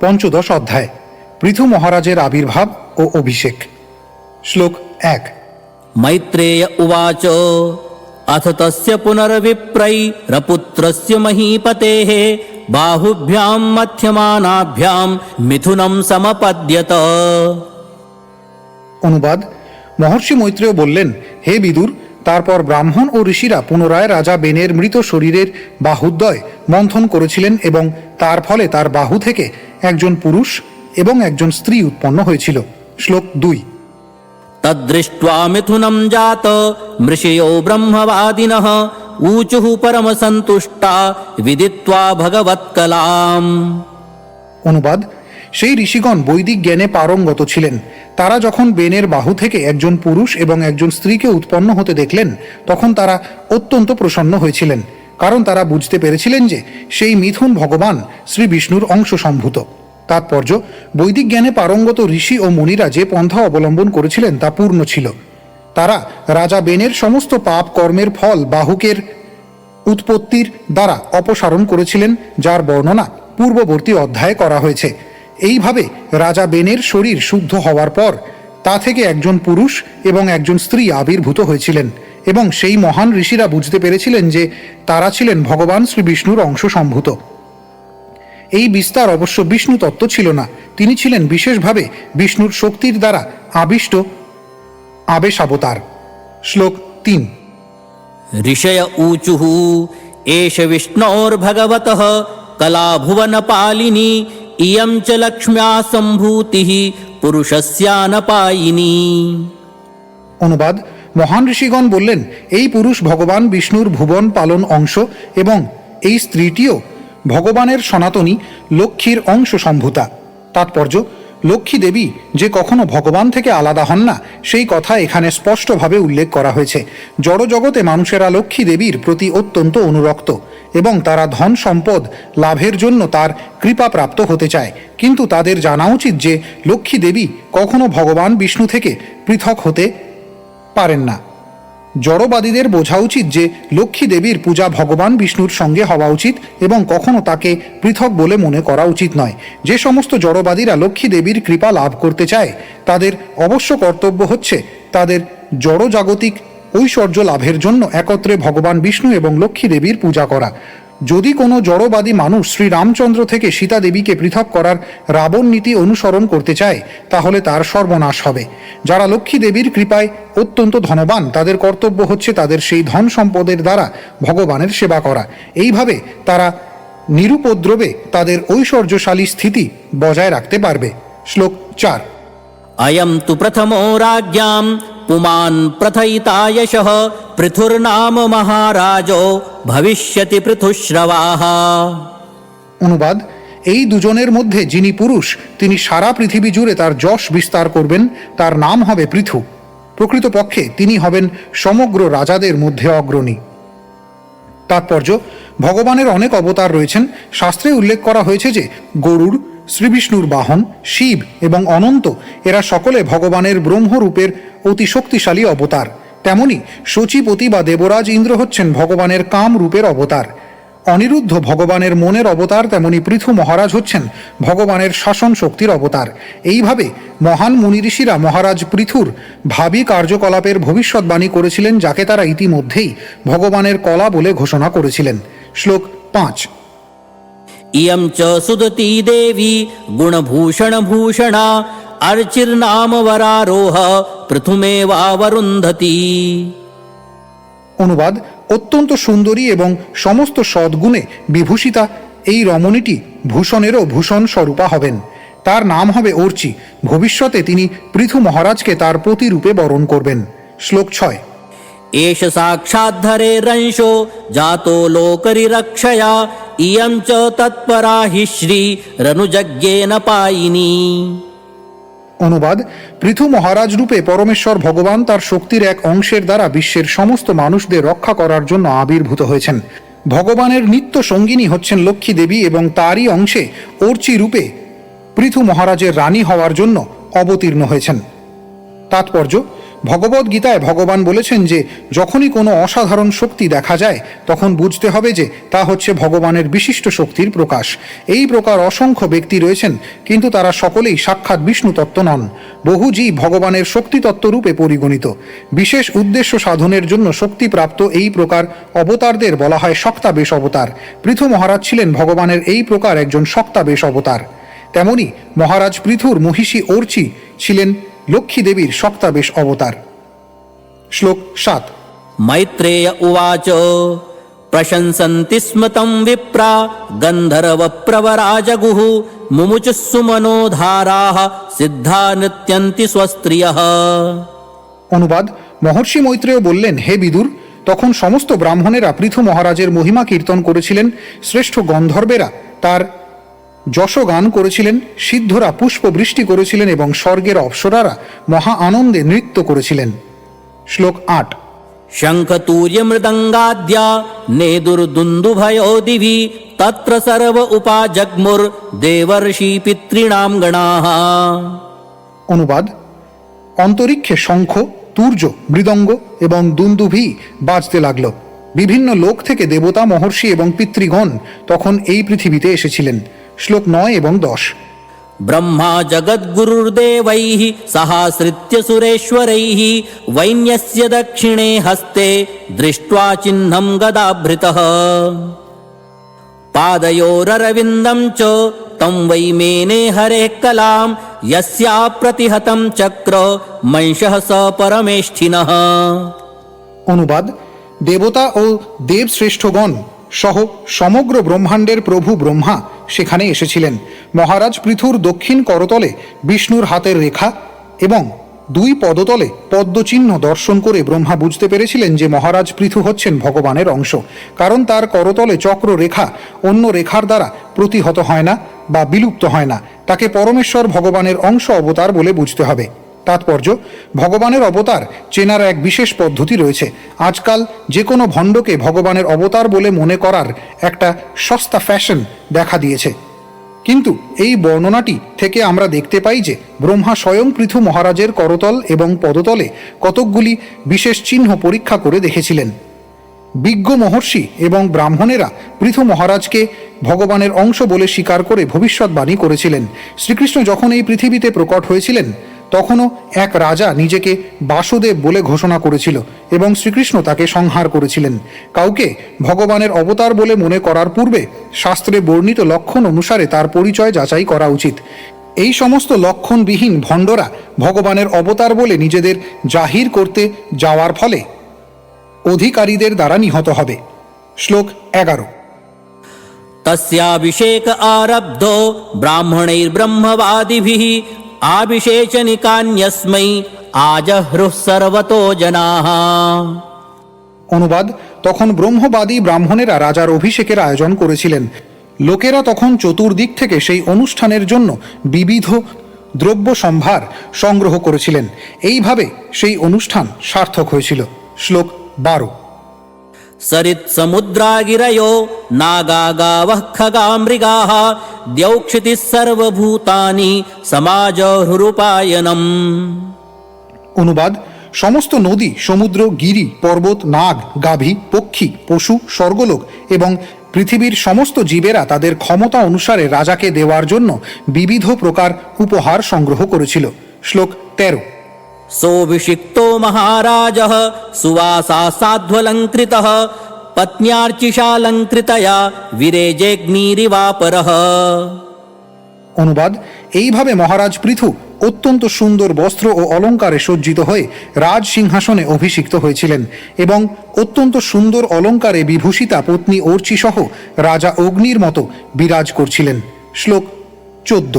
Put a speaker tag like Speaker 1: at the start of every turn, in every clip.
Speaker 1: পঞ্চদশ অধ্যায় পৃথু মহারাজের আবির্ভাব ও অভিষেক শ্লোক এক
Speaker 2: मैत्रेय उवाच अथ तस्य पुनर्विप्रैरपुत्रस्य महीपतेः बाहुभ्यां मध्यमानाभ्यां मिथुनं समपद्यत
Speaker 1: অনুবাদ মহর্ষি মৈত্রেয় বললেন হে বিদুর তারপর ব্রাহ্মণ ও ঋষিরা পুনরায় রাজা বেনের মৃত শরীরের বাহুদ্বয় মন্থন করেছিলেন এবং তার ফলে তার বাহু থেকে একজন পুরুষ এবং একজন স্ত্রী উৎপন্ন হয়েছিল। শ্লোক দুই।
Speaker 2: তদৃষ্ট্বা মিথুনম জাত মৃষেয় ব্রহ্মবাদিন পরম পরমসন্তুষ্টা বিদিত্বা ভগবৎকলাম
Speaker 1: অনুবাদ সেই ঋষিগণ বৈদিক জ্ঞানে পারঙ্গত ছিলেন। তারা যখন বেনের বাহু থেকে একজন পুরুষ এবং একজন স্ত্রীকে উৎপন্ন হতে দেখলেন তখন তারা অত্যন্ত প্রসন্ন হয়েছিলেন। কারণ তারা বুঝতে পেরেছিলেন যে সেই মিথুন ভগবান শ্রী বিষ্ণুর অংশ সম্ভূত। তাৎপর্য, বৈদিক জ্ঞানে পারঙ্গত ঋষি ও মুনিরা যে পন্থা অবলম্বন করেছিলেন তা পূর্ণ ছিল। তারা রাজা বেনের সমস্ত পাপ কর্মের ফল বাহুকের উৎপত্তির দ্বারা অপসারণ করেছিলেন, যার বর্ণনা পূর্ববর্তী অধ্যায়ে করা হয়েছে। এইভাবে রাজা বেনের শরীর শুদ্ধ হওয়ার পর তা থেকে একজন পুরুষ এবং একজন স্ত্রী আবির্ভূত হয়েছিলেন। এবং সেই মহান ঋষিরা বুঝতে পেরেছিলেন যে তারা ছিলেন ভগবান শ্রী বিষ্ণুর অংশ সম্ভূত এই বিস্তার অবশ্য বিষ্ণু তত্ত্ব ছিল না তিনি ছিলেন বিশেষভাবে বিষ্ণুর শক্তির দ্বারা আবিষ্ট আবেশাবতার শ্লোক তিন
Speaker 2: ऋषय ऊचुः एष विष्णोर्भगवतः कलाभुवनपालिनी इयं च लक्ष्म्या सम्भूतिः पुरुषस्यानपायिनी
Speaker 1: অনুবাদ মহান ঋষিগণ বললেন, এই পুরুষ ভগবান বিষ্ণুর ভুবন পালন অংশ এবং এই স্ত্রীটিও ভগবানের সনাতনী লক্ষ্মীর অংশ সম্ভূতা। তাৎপর্য, লক্ষ্মী দেবী যে কখনো ভগবান থেকে আলাদা হন না, সেই কথা এখানে স্পষ্টভাবে উল্লেখ করা হয়েছে। জড়জগতে মানুষেরা লক্ষ্মী দেবীর প্রতি অত্যন্ত অনুরক্ত এবং তারা ধন সম্পদ লাভের জন্য তার কৃপা প্রাপ্ত হতে চায়। কিন্তু তাদের জানা উচিত যে লক্ষ্মী দেবী কখনো ভগবান বিষ্ণু থেকে পৃথক হতে পারেন না। জড়বাদীদের বোঝা উচিত যে লক্ষ্মী দেবীর পূজা ভগবান বিষ্ণুর সঙ্গে হওয়া উচিত এবং কখনো তাকে পৃথক বলে মনে করা উচিত নয়। যে সমস্ত জড়বাদীরা লক্ষ্মী দেবীর কৃপা লাভ করতে চায়, তাদের অবশ্য কর্তব্য হচ্ছে তাদের জড়জাগতিক ঐশ্বর্য লাভের জন্য একত্রে ভগবান বিষ্ণু এবং লক্ষ্মী দেবীর পূজা করা। যদি কোনো জড়বাদী মানুষ শ্রী রামচন্দ্র থেকে সীতা দেবীকে পৃথক করার রাবণ নীতি অনুসরণ করতে চায় তাহলে তার সর্বনাশ হবে যারা লক্ষ্মী দেবীর কৃপায় অত্যন্ত ধনবান তাদের কর্তব্য হচ্ছে তাদের সেই ধন সম্পদের দ্বারা ভগবানের সেবা করা এইভাবে তারা নিরুপদ্রবে তাদের ঐশ্বর্যশালী স্থিতি বজায় রাখতে পারবে শ্লোক চার
Speaker 2: अयं तु प्रथमो राज्ञां पुमान् प्रथयिता यशः पृथुर्नाम महाराजो भविष्यति पृथुश्रवाः
Speaker 1: অনুবাদ এই দুজনের মধ্যে যিনি পুরুষ তিনি সারা পৃথিবী জুড়ে তার যশ বিস্তার করবেন তার নাম হবে পৃথু প্রকৃতপক্ষে তিনি হবেন সমগ্র রাজাদের মধ্যে অগ্রণী তাৎপর্য ভগবানের অনেক অবতার রয়েছেন শাস্ত্রে উল্লেখ করা হয়েছে যে গরুড় শ্রীবিষ্ণুর বাহন শিব এবং অনন্ত এরা সকলে ভগবানের ব্রহ্মরূপের অতি শক্তিশালী অবতার। তেমনি সচিপতি বা দেবরাজ ইন্দ্র হচ্ছেন ভগবানের কাম রূপের অবতার। অনিরুদ্ধ ভগবানের মনের অবতার, তেমনি পৃথু মহারাজ হচ্ছেন ভগবানের শাসন শক্তির অবতার। এইভাবে মহান মুনিঋষিরা মহারাজ পৃথুর ভাবি কার্যকলাপের ভবিষ্যৎবাণী করেছিলেন, যাকে তারা ইতিমধ্যেই ভগবানের কলা বলে ঘোষণা করেছিলেন। শ্লোক পাঁচ।
Speaker 2: ইয়ম চ সুদতি দেবী গুণভূষণ ভূষণা আর্চির্নাম বরারোহ পৃথুমেবাবরুন্ধতি
Speaker 1: অনুবাদ অত্যন্ত সুন্দরী এবং সমস্ত সদ্গুণে বিভূষিতা এই রমণীটি ভূষণেরও ভূষণ স্বরূপা হবেন। তার নাম হবে অর্চি। ভবিষ্যতে তিনি পৃথু মহারাজকে তার প্রতিরূপে বরণ করবেন। শ্লোক ছয়।
Speaker 2: এষ সাক্ষাৎধরে রংশো জাতো লোকরি রক্ষয়া ইয়ং চ তৎপরা হি শ্রী রনুযজ্ঞেন পায়িনী।
Speaker 1: অনুবাদ, পৃথু মহারাজ রূপে পরমেশ্বর ভগবান তার শক্তির এক অংশের দ্বারা বিশ্বের সমস্ত মানুষদের রক্ষা করার জন্য আবির্ভূত হয়েছেন। ভগবানের নিত্য সঙ্গিনী হচ্ছেন লক্ষ্মী দেবী এবং তারই অংশে অর্চি রূপে পৃথু মহারাজের রানী হওয়ার জন্য অবতীর্ণ হয়েছেন। তাৎপর্য ভগবদ গীতায় ভগবান বলেছেন যে, যখনই কোনো অসাধারণ শক্তি দেখা যায়, তখন বুঝতে হবে যে, তা হচ্ছে ভগবানের বিশিষ্ট শক্তির প্রকাশ। এই প্রকার অসংখ্য ব্যক্তি রয়েছেন, কিন্তু তারা সকলেই সাক্ষাৎ বিষ্ণু তত্ত্ব নন। বহু জীব ভগবানের শক্তিতত্ত্ব রূপে পরিগণিত। বিশেষ উদ্দেশ্য সাধনের জন্য শক্তিপ্রাপ্ত এই প্রকার অবতারদের বলা হয় শক্তাবেশ অবতার। পৃথু মহারাজ ছিলেন ভগবানের এই প্রকার একজন শক্তাবেশ অবতার। তেমনি মহারাজ পৃথুর মহিষী অর্চি ছিলেন লক্ষ্মী দেবীর সপ্তাবেশ অবতার। শ্লোক সাত।
Speaker 2: মৈত্রেয় উচ প্রশংসন্তি স্মৃতম বিপ্রা গন্ধর্ব প্রবরাজগুহ মুমুচুসুমনো সিদ্ধা নৃত্যন্তি স্বস্ত্রিয়।
Speaker 1: অনুবাদ মহর্ষি মৈত্রেয় বললেন হে বিদুর তখন সমস্ত ব্রাহ্মণেরা পৃথু মহারাজের মহিমা কীর্তন করেছিলেন শ্রেষ্ঠ গন্ধর্বেরা তার যশগান করেছিলেন সিদ্ধরা পুষ্প বৃষ্টি করেছিলেন এবং স্বর্গের অপ্সরারা মহা আনন্দে নৃত্য করেছিলেন শ্লোক আট
Speaker 2: शङ्खतूर्यमृदङ्गाद्या नेदुर्दुन्दुभयो दिवि तत्र सर्व उपाजग्मुर्देवर्षि पितॄणां गणाः
Speaker 1: অনুবাদ অন্তরিক্ষে শঙ্খ তুর্য মৃদঙ্গ এবং দুন্দুভি বাজতে লাগলো বিভিন্ন লোক থেকে দেবতা মহর্ষি এবং পিতৃগণ তখন এই পৃথিবীতে এসেছিলেন শ্লোক নয় এবং দশ
Speaker 2: ब्रह्मा जगद्गुरुर्देवैः सहाश्रित्य सुरेश्वरैः वैन्यस्य दक्षिणे हस्ते दृष्ट्वा चिह्नं गदाभृतः पादयोररविन्दं च तं वै मेने हरेः कलां यस्या प्रतिहतं चक्र मंशः स परमेष्ठिनः
Speaker 1: অনুবাদ দেবতা ও দেব শ্রেষ্ঠগণ সহ সমগ্র ব্রহ্মাণ্ডের প্রভু ব্রহ্মা সেখানে এসেছিলেন। মহারাজ পৃথুর দক্ষিণ করতলে বিষ্ণুর হাতের রেখা এবং দুই পদতলে পদ্মচিহ্ন দর্শন করে ব্রহ্মা বুঝতে পেরেছিলেন যে মহারাজ পৃথু হচ্ছেন ভগবানের অংশ। কারণ তার করতলে চক্র রেখা অন্য রেখার দ্বারা প্রতিহত হয় না বা বিলুপ্ত হয় না। তাকে পরমেশ্বর ভগবানের অংশ অবতার বলে বুঝতে হবে। তাৎপর্য, ভগবানের অবতার চেনার এক বিশেষ পদ্ধতি রয়েছে। আজকাল যে কোনো ভণ্ডকে ভগবানের অবতার বলে মনে করার একটা সস্তা ফ্যাশন দেখা দিয়েছে। কিন্তু এই বর্ণনাটি থেকে আমরা দেখতে পাই যে ব্রহ্মা স্বয়ং পৃথু মহারাজের করতল এবং পদতলে কতকগুলি বিশেষ চিহ্ন পরীক্ষা করে দেখেছিলেন। বিজ্ঞ মহর্ষি এবং ব্রাহ্মণেরা পৃথু মহারাজকে ভগবানের অংশ বলে স্বীকার করে ভবিষ্যৎবাণী করেছিলেন। শ্রীকৃষ্ণ যখন এই পৃথিবীতে প্রকট হয়েছিলেন তখনও এক রাজা নিজেকে বাসুদেব বলে ঘোষণা করেছিল এবং শ্রীকৃষ্ণ তাকে সংহার করেছিলেন। কাউকে ভগবানের অবতার বলে মনে করার পূর্বে শাস্ত্রে বর্ণিত লক্ষণ অনুসারে তার পরিচয় যাচাই করা উচিত। এই সমস্ত লক্ষণবিহীন ভণ্ডরা ভগবানের অবতার বলে নিজেদের জাহির করতে যাওয়ার ফলে অধিকারীদের দ্বারা নিহত হবে। শ্লোক এগারো।
Speaker 2: তস্যাভিষেক আরব্ধ ব্রাহ্মণৈর্ব্রহ্মবাদিভিः আবিশেষণিকান্যস্মৈ আজহ্রুঃ সর্বতো জনাহ
Speaker 1: অনুবাদ, তখন ব্রহ্মবাদী ব্রাহ্মণেরা রাজার অভিষেকের আয়োজন করেছিলেন। লোকেরা তখন চতুর্দিক থেকে সেই অনুষ্ঠানের জন্য বিবিধ দ্রব্য সম্ভার সংগ্রহ করেছিলেন। এইভাবে সেই অনুষ্ঠান সার্থক হয়েছিল। শ্লোক বারো।
Speaker 2: सरित्समुद्रागिरयो नागा गावः खगा मृगाः द्यौक्षितिः सर्वभूतानि समाजहृरुपायनम्
Speaker 1: অনুবাদ সমস্ত নদী সমুদ্র গিরি পর্বত নাগ গাভী পক্ষী পশু স্বর্গলোক এবং পৃথিবীর সমস্ত জীবেরা তাদের ক্ষমতা অনুসারে রাজাকে দেওয়ার জন্য বিবিধ প্রকার উপহার সংগ্রহ করেছিল শ্লোক তেরো
Speaker 2: सोऽभिषिक्तो महाराजः सुवासा साध्वलङ्कृतः पत्न्यार्चिषालङ्कृतया विरेजेऽग्निरिवापरः
Speaker 1: অনুবাদ এইভাবে মহারাজ পৃথু অত্যন্ত সুন্দর বস্ত্র ও অলঙ্কারে সজ্জিত হয়ে রাজ সিংহাসনে অভিষিক্ত হয়েছিলেন এবং অত্যন্ত সুন্দর অলঙ্কারে বিভূষিতা পত্নী অর্চি সহ রাজা অগ্নির মতো বিরাজ করছিলেন শ্লোক চোদ্দ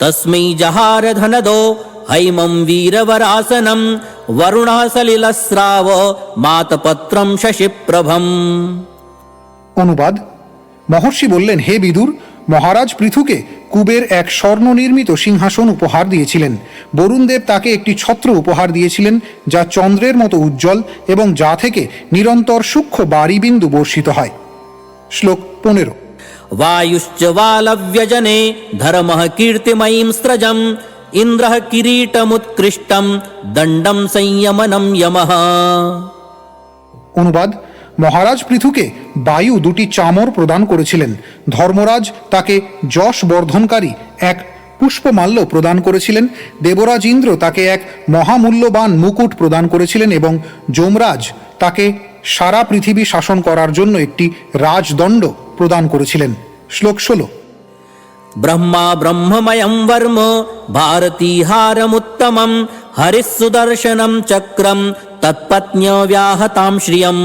Speaker 2: तस्मै जहार धनदो हैमं वीरवरासनं वरुणः सलिलस्राव मातपत्रं शशिप्रभम्
Speaker 1: অনুবাদ মহর্ষি বললেন হে বিদুর মহারাজ পৃথুকে কুবের এক স্বর্ণ নির্মিত সিংহাসন উপহার দিয়েছিলেন বরুণদেব তাকে একটি ছত্র উপহার দিয়েছিলেন যা চন্দ্রের মতো উজ্জ্বল এবং যা থেকে নিরন্তর সূক্ষ্ম বাড়িবিন্দু বর্ষিত হয় শ্লোক পনেরো
Speaker 2: वायुश्च वालव्यजने धर्मः कीर्तिमयीं स्रजं इन्द्रः किरीटमुत्कृष्टं दण्डं संयमनं यमः
Speaker 1: অনুবাদ মহারাজ পৃথুকে বায়ু দুটি চামর প্রদান করেছিলেন ধর্মরাজ তাকে যশ বর্ধনকারী এক পুষ্পমাল্য প্রদান করেছিলেন দেবরাজ ইন্দ্র তাকে এক মহামূল্যবান মুকুট প্রদান করেছিলেন এবং যমরাজ তাকে সারা পৃথিবী শাসন করার জন্য একটি রাজদণ্ড প্রদান করেছিলেন শ্লোক ষোলো
Speaker 2: ब्रह्मा ब्रह्ममयं वर्म भारतीहारमुत्तमं हरिः सुदर्शनं चक्रं तत्पत्न्यव्याहतां श्रियम्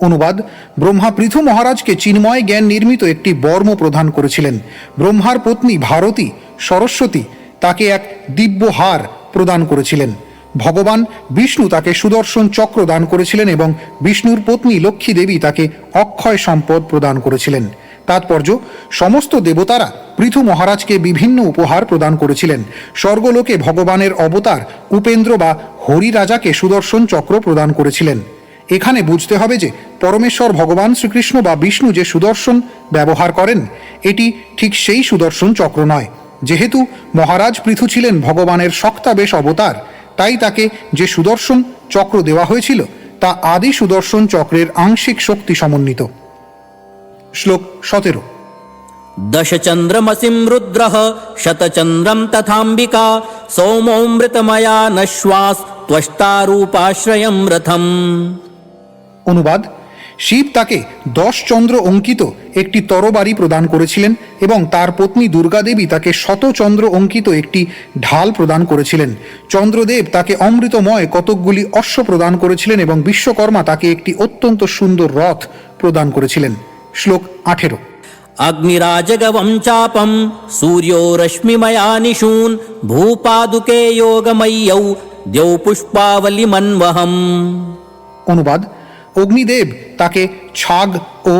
Speaker 1: অনুবাদ ব্রহ্মা পৃথু মহারাজকে চিন্ময় জ্ঞান নির্মিত একটি বর্ম প্রদান করেছিলেন ব্রহ্মার পত্নী ভারতী সরস্বতী তাকে এক দিব্য হার প্রদান করেছিলেন ভগবান বিষ্ণু তাকে সুদর্শন চক্র দান করেছিলেন এবং বিষ্ণুর পত্নী লক্ষ্মী দেবী তাকে অক্ষয় সম্পদ প্রদান করেছিলেন তাৎপর্য সমস্ত দেবতারা পৃথু মহারাজকে বিভিন্ন উপহার প্রদান করেছিলেন। স্বর্গলোকে ভগবানের অবতার উপেন্দ্র বা হরি রাজাকে সুদর্শন চক্র প্রদান করেছিলেন। এখানে বুঝতে হবে যে পরমেশ্বর ভগবান শ্রীকৃষ্ণ বা বিষ্ণু যে সুদর্শন ব্যবহার করেন, এটি ঠিক সেই সুদর্শন চক্র নয়। যেহেতু মহারাজ পৃথু ছিলেন ভগবানের শক্তাবেশ অবতার, তাই তাকে যে সুদর্শন চক্র দেওয়া হয়েছিল, তা আদি সুদর্শন চক্রের আংশিক শক্তি সমন্বিত। শ্লোক সতেরো।
Speaker 2: দশচন্দ্রমসিম রুদ্র শতচন্দ্রম তথাম্বিকা সৌমৃতময়া নশ্বাস ত্বষ্টারূপাশ্রয়ম রথম।
Speaker 1: অনুবাদ শিব তাকে দশ চন্দ্র অঙ্কিত একটি তরবারি প্রদান করেছিলেন এবং তার পত্নী দুর্গাদেবী তাকে শতচন্দ্র অঙ্কিত একটি ঢাল প্রদান করেছিলেন। চন্দ্রদেব তাকে অমৃতময় কতকগুলি অশ্ব প্রদান করেছিলেন এবং বিশ্বকর্মা তাকে একটি অত্যন্ত সুন্দর রথ প্রদান করেছিলেন। শ্লোক আঠেরো
Speaker 2: अग्निराजगवं चापं सूर्यो रश्मिमया निशून् भूपादुके योगमय्यौ द्यौ पुष्पावलिमन्वहम्
Speaker 1: অনুবাদ অগ্নিদেব তাকে ছাগ ও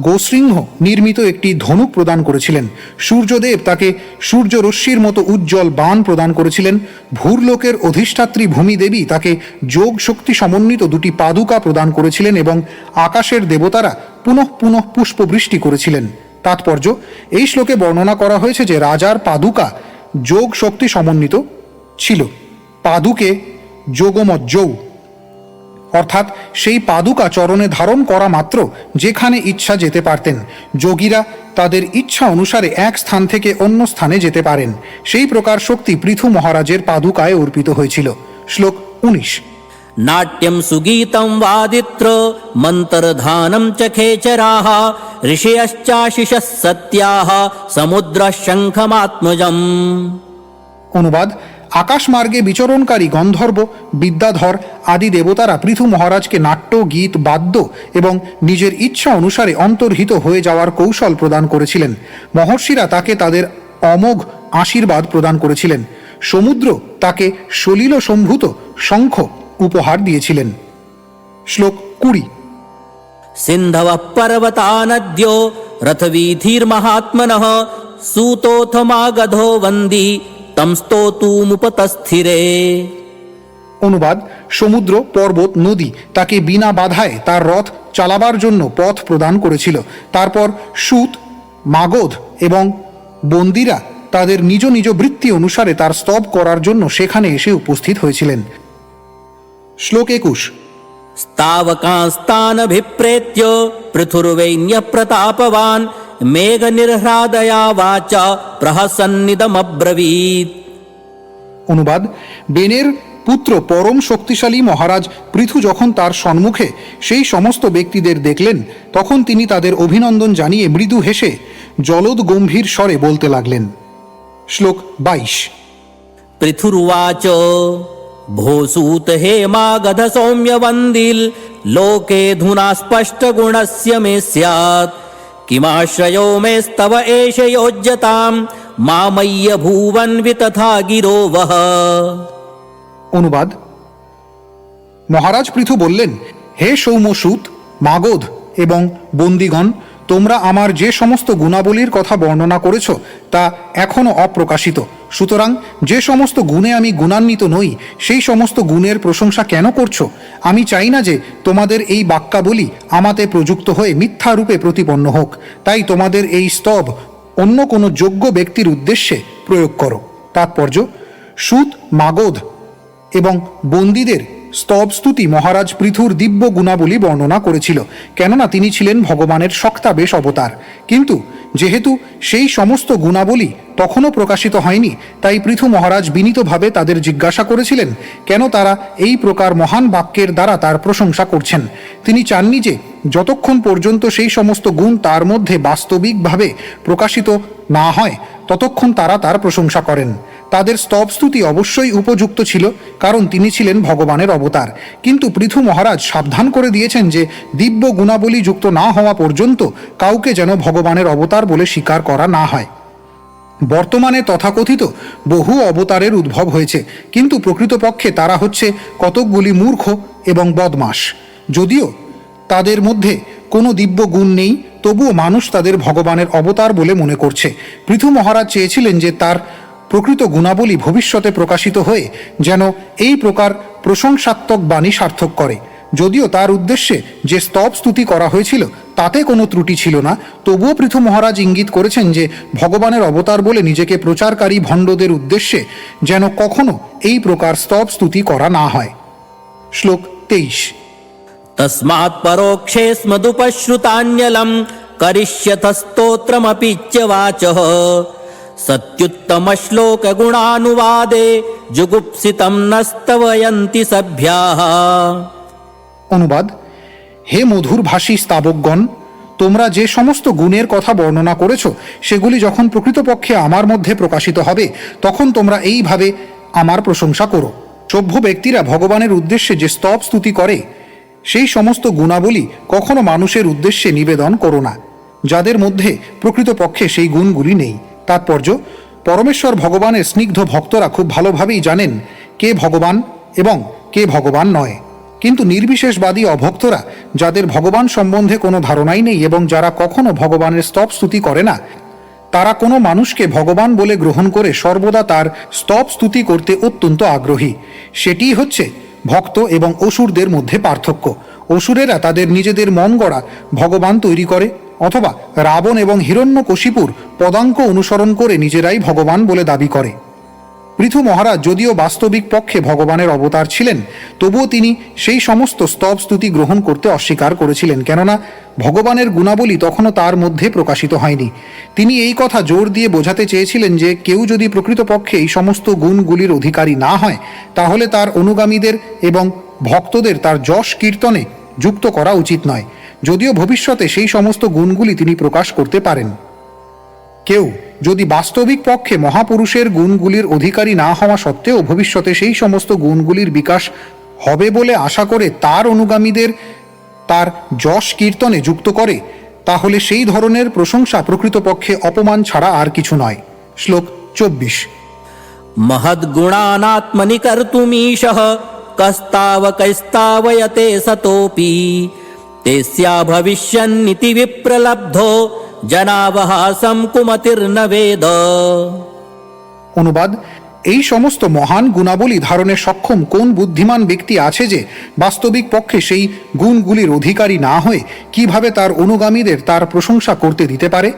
Speaker 1: গোসৃঙ্গ নির্মিত একটি ধনুক প্রদান করেছিলেন। সূর্যদেব তাকে সূর্য রশ্মির মতো উজ্জ্বল বাণ প্রদান করেছিলেন। ভূরলোকের অধিষ্ঠাত্রী ভূমিদেবী তাকে যোগ শক্তি সমন্বিত দুটি পাদুকা প্রদান করেছিলেন এবং আকাশের দেবতারা পুনঃ পুনঃ পুষ্পবৃষ্টি করেছিলেন। তাৎপর্য, এই শ্লোকে বর্ণনা করা হয়েছে যে রাজার পাদুকা যোগ শক্তি সমন্বিত ছিল। পাদুকে যোগমজ্জৌ অর্থাৎ সেই পাদুকা চরণে ধারণ করা মাত্র যেখানে ইচ্ছা যেতে পারতেন। যোগীরা তাদের ইচ্ছা অনুসারে এক স্থান থেকে অন্য স্থানে যেতে পারেন। সেই প্রকার শক্তি পৃথু মহারাজের পাদুকায় অর্পিত হয়েছিল। শ্লোক উনিশ।
Speaker 2: নাট্যম সুগীতম বাদিত্র মন্তরধানম চ খেচরাহ ঋষয়শ্চাশিষ সত্যাহ সমুদ্র শঙ্খমাত্মজম
Speaker 1: অনুবাদ আকাশমার্গে বিচরণকারী গন্ধর্ব, বিদ্যাধর আদি দেবতারা পৃথু মহারাজকে নাট্য, গীত, বাদ্য এবং নিজের ইচ্ছা অনুসারে অন্তর্হিত হয়ে যাওয়ার কৌশল প্রদান করেছিলেন। মহর্ষিরা তাকে তাদের অমোঘ আশীর্বাদ প্রদান করেছিলেন। সমুদ্র তাকে সলিল সম্ভূত শঙ্খ উপহার দিয়েছিলেন। শ্লোক কুড়ি।
Speaker 2: সিন্ধব পর্বতানদ্য রথবীথির মহাত্মন সুতোথমাগধো বন্দী। তমস্তুমুপতস্থিরে
Speaker 1: অনুবাদ সমুদ্র পর্বত নদী তাকে বিনা বাধায় তার রথ চালাবার জন্য পথ প্রদান করেছিল। তারপর সুত মাগধ এবং বন্দিরা তাদের নিজ নিজ বৃত্তি অনুসারে তার স্তব করার জন্য সেখানে এসে উপস্থিত হয়েছিলেন। শ্লোক একুশ।
Speaker 2: স্তাবকাস্তানভিপ্রেত্য পৃথুর্বৈন্য প্রতাপবান মেঘনির্হ্রাদয়া বাচা প্রহসন্নিদমব্রবীত
Speaker 1: অনুবাদ বেনের পুত্র পরম শক্তিশালী মহারাজ পৃথু যখন তার সম্মুখে সেই সমস্ত ব্যক্তিদের দেখলেন তখন তিনি তাদের অভিনন্দন জানিয়ে মৃদু হেসে জলদ গম্ভীর স্বরে বলতে লাগলেন শ্লোক বাইশ।
Speaker 2: পৃথুর্বাচ ভোসূত হে মা গধ সৌম্য বন্দিল লোকে ধুনা স্পষ্ট গুণস্য মে স্যাত किमाश्रयो मेस्तव एष योज्यताम् मामय्य भुवन्वि तथा गिरो वः
Speaker 1: অনুবাদ মহারাজ পৃথু বললেন হে সৌম্যসূত মাগধ এবং বন্দিগণ তোমরা আমার যে সমস্ত গুণাবলীর কথা বর্ণনা করেছ, তা এখনও অপ্রকাশিত। সুতরাং যে সমস্ত গুণে আমি গুণান্বিত নই, সেই সমস্ত গুণের প্রশংসা কেন করছ? আমি চাই না যে তোমাদের এই বাক্যাবলী আমাতে প্রযুক্ত হয়ে মিথ্যা রূপে প্রতিপন্ন হোক। তাই তোমাদের এই স্তব অন্য কোনো যোগ্য ব্যক্তির উদ্দেশ্যে প্রয়োগ করো। তাৎপর্য সুত মাগধ এবং বন্দীদের স্তব স্তুতি মহারাজ পৃথুর দিব্য গুণাবলী বর্ণনা করেছিল, কেননা তিনি ছিলেন ভগবানের শক্তাবেশ অবতার। কিন্তু যেহেতু সেই সমস্ত গুণাবলী তখনও প্রকাশিত হয়নি, তাই পৃথু মহারাজ বিনীতভাবে তাদের জিজ্ঞাসা করেছিলেন, কেন তারা এই প্রকার মহান বাক্যের দ্বারা তার প্রশংসা করছেন। তিনি চাননি যে যতক্ষণ পর্যন্ত সেই সমস্ত গুণ তার মধ্যে বাস্তবিকভাবে প্রকাশিত না হয়, ততক্ষণ তারা তার প্রশংসা করেন। তাদের স্তব স্তুতি অবশ্যই উপযুক্ত ছিল, কারণ তিনি ছিলেন ভগবানের অবতার। কিন্তু পৃথু মহারাজ সাবধান করে দিয়েছেন যে, দিব্য গুণাবলী যুক্ত না হওয়া পর্যন্ত কাউকে যেন ভগবানের অবতার বলে স্বীকার করা না হয়। বর্তমানে তথাকথিত বহু অবতারের উদ্ভব হয়েছে, কিন্তু প্রকৃতপক্ষে তারা হচ্ছে কতকগুলি মূর্খ এবং বদমাস যদিও তাদের মধ্যে কোনো দিব্য গুণ নেই, তবুও মানুষ তাদের ভগবানের অবতার বলে মনে করছে। পৃথু মহারাজ চেয়েছিলেন যে তার প্রকৃত গুণাবলী ভবিষ্যতে প্রকাশিত হয়ে যেন এই প্রকার প্রশংসাত্মক বাণী সার্থক করে। যদিও তার উদ্দেশ্যে যে স্তব স্তুতি করা হয়েছিল, তাতে কোনো ত্রুটি ছিল না। তবুও পৃথু মহারাজ ইঙ্গিত করেছেন যে, ভগবানের অবতার বলে নিজেকে প্রচারকারী ভণ্ডদের উদ্দেশ্যে যেন কখনো এই প্রকার স্তব স্তুতি করা না হয়। শ্লোক তেইশ।
Speaker 2: তসমাৎ পরোক্ষে স্মদুপশ্রুতান্যলম করিষ্যথ স্তোত্রমপি सत्युत्तमश्लोकगुणानुवादे जुगुप्सितं नस्तवयन्ति सभ्याः
Speaker 1: অনুবাদ হে মধুর ভাষী স্তাবকগণ তোমরা যে সমস্ত গুণের কথা বর্ণনা করেছ সেগুলি যখন প্রকৃতপক্ষে আমার মধ্যে প্রকাশিত হবে তখন তোমরা এইভাবে আমার প্রশংসা করো সভ্য ব্যক্তিরা ভগবানের উদ্দেশ্যে যে স্তব স্তুতি করে সেই সমস্ত গুণাবলী কখনো মানুষের উদ্দেশ্যে নিবেদন করো না যাদের মধ্যে প্রকৃতপক্ষে সেই গুণগুলি নেই তাৎপর্য, পরমেশ্বর ভগবানের স্নিগ্ধ ভক্তরা খুব ভালোভাবেই জানেন কে ভগবান এবং কে ভগবান নয়। কিন্তু নির্বিশেষবাদী অভক্তরা, যাদের ভগবান সম্বন্ধে কোনো ধারণাই নেই এবং যারা কখনো ভগবানের স্তব স্তুতি করে না, তারা কোনো মানুষকে ভগবান বলে গ্রহণ করে সর্বদা তার স্তব স্তুতি করতে অত্যন্ত আগ্রহী। সেটিই হচ্ছে ভক্ত এবং অসুরদের মধ্যে পার্থক্য। অসুরেরা তাদের নিজেদের মন গড়া ভগবান তৈরি করে অথবা রাবণ এবং হিরণ্যকশিপুর পদাঙ্ক অনুসরণ করে নিজেরাই ভগবান বলে দাবি করে। পৃথু মহারাজ যদিও বাস্তবিক পক্ষে ভগবানের অবতার ছিলেন, তবুও তিনি সেই সমস্ত স্তব স্তুতি গ্রহণ করতে অস্বীকার করেছিলেন, কেননা ভগবানের গুণাবলী তখনও তার মধ্যে প্রকাশিত হয়নি। তিনি এই কথা জোর দিয়ে বোঝাতে চেয়েছিলেন যে, কেউ যদি প্রকৃতপক্ষে এই সমস্ত গুণগুলির অধিকারী না হয়, তাহলে তার অনুগামীদের এবং ভক্তদের তার যশ কীর্তনে যুক্ত করা উচিত নয়। যদিও ভবিষ্যতে সেই সমস্ত গুণগুলি তিনি প্রকাশ করতে পারেন। কেউ যদি বাস্তবিক পক্ষে মহাপুরুষের গুণগুলির অধিকারী না হওয়া সত্ত্বেও ভবিষ্যতে সেই সমস্ত গুণগুলির বিকাশ হবে বলে আশা করে তার অনুগামীদের তার যশ কীর্তনে যুক্ত করে, তাহলে সেই ধরনের প্রশংসা প্রকৃতপক্ষে অপমান ছাড়া আর কিছু নয়। শ্লোক চব্বিশ।
Speaker 2: মহৎগুণানাত্মনি কর্তুমীশ কস্তাব কৈস্তাবয়তে সতোপি। तेस्या भविष्यन्निति विप्रलब्धो जनावहासं कुमतिर्न वेद
Speaker 1: অনুবাদ এই সমস্ত মহান গুণাবলী ধারণে সক্ষম কোন বুদ্ধিমান ব্যক্তি আছে যে বাস্তবিক পক্ষে সেই গুণগুলির অধিকারী না হয়ে কিভাবে তার অনুগামীদের তার প্রশংসা করতে দিতে পারে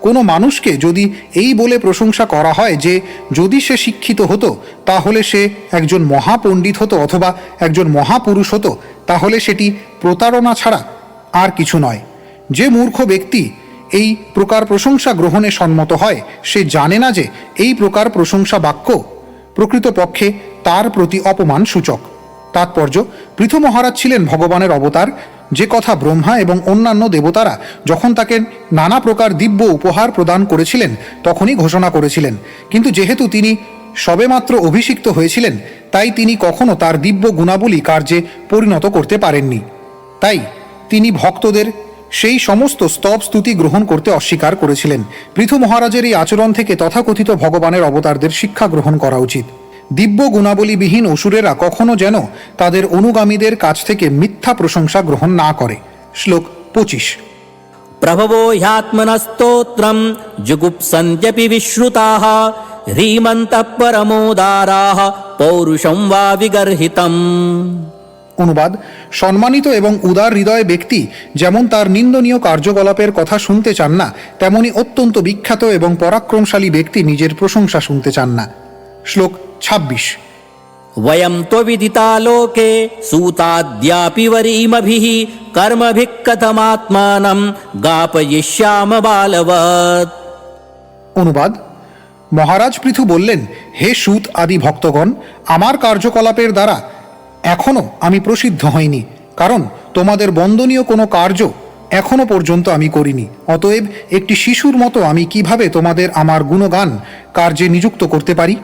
Speaker 1: কোনো মানুষকে যদি এই বলে প্রশংসা করা হয় যে যদি সে শিক্ষিত হতো তাহলে সে একজন মহাপণ্ডিত হতো অথবা একজন মহাপুরুষ হতো তাহলে সেটি প্রতারণা ছাড়া আর কিছু নয়। যে মূর্খ ব্যক্তি এই প্রকার প্রশংসা গ্রহণে সম্মত হয়, সে জানে না যে এই প্রকার প্রশংসা বাক্য প্রকৃতপক্ষে তার প্রতি অপমান সূচক। তাৎপর্য, পৃথু মহারাজ ছিলেন ভগবানের অবতার। যে কথা ব্রহ্মা এবং অন্যান্য দেবতারা যখন তাকে নানা প্রকার দিব্য উপহার প্রদান করেছিলেন, তখনই ঘোষণা করেছিলেন। কিন্তু যেহেতু তিনি সবেমাত্র অভিষিক্ত হয়েছিলেন তাই তিনি কখনো তার দিব্য গুণাবলী কার্যে পরিণত করতে পারেননি তাই তিনি ভক্তদের সেই সমস্ত স্তব স্তুতি গ্রহণ করতে অস্বীকার করেছিলেন পৃথু মহারাজের এই আচরণ থেকে তথাকথিত ভগবানের অবতারদের শিক্ষা গ্রহণ করা উচিত দিব্য গুণাবলীবিহীন অসুরেরা কখনো যেন তাদের অনুগামীদের কাছ থেকে মিথ্যা প্রশংসা গ্রহণ না করে শ্লোক পঁচিশ
Speaker 2: प्रभवो ह्यात्मनस्तोत्रं जुगुप्सन्त्यपि विश्रुताः ह्रीमन्तः परमोदाराः पौरुषं वा विगर्हितम्
Speaker 1: অনুবাদ সম্মানিত এবং উদার হৃদয় ব্যক্তি যেমন তার নিন্দনীয় কার্যকলাপের কথা শুনতে চান না তেমনি অত্যন্ত বিখ্যাত এবং পরাক্রমশালী ব্যক্তি নিজের প্রশংসা শুনতে চান না শ্লোক ছাব্বিশ
Speaker 2: वयं त्वविदिता लोके सूताद्यापि वरीमभिः कर्मभिः कथमात्मानं गापयिष्याम बालवत्
Speaker 1: অনুবাদ মহারাজ পৃথু বললেন, হে সুত আদি ভক্তগণ, আমার কার্যকলাপের দ্বারা এখনও আমি প্রসিদ্ধ হইনি, কারণ তোমাদের বন্দনীয় কোনো কার্য এখনও পর্যন্ত আমি করিনি। অতএব একটি শিশুর মতো আমি কীভাবে তোমাদের আমার গুণগান কার্যে নিযুক্ত করতে পারি?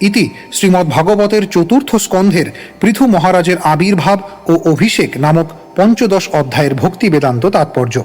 Speaker 1: ইতি শ্রীমদ্ ভাগবতের চতুর্থ স্কন্ধের পৃথু মহারাজের আবির্ভাব ও অভিষেক নামক পঞ্চদশ অধ্যায়ের ভক্তি বেদান্ত তাৎপর্য।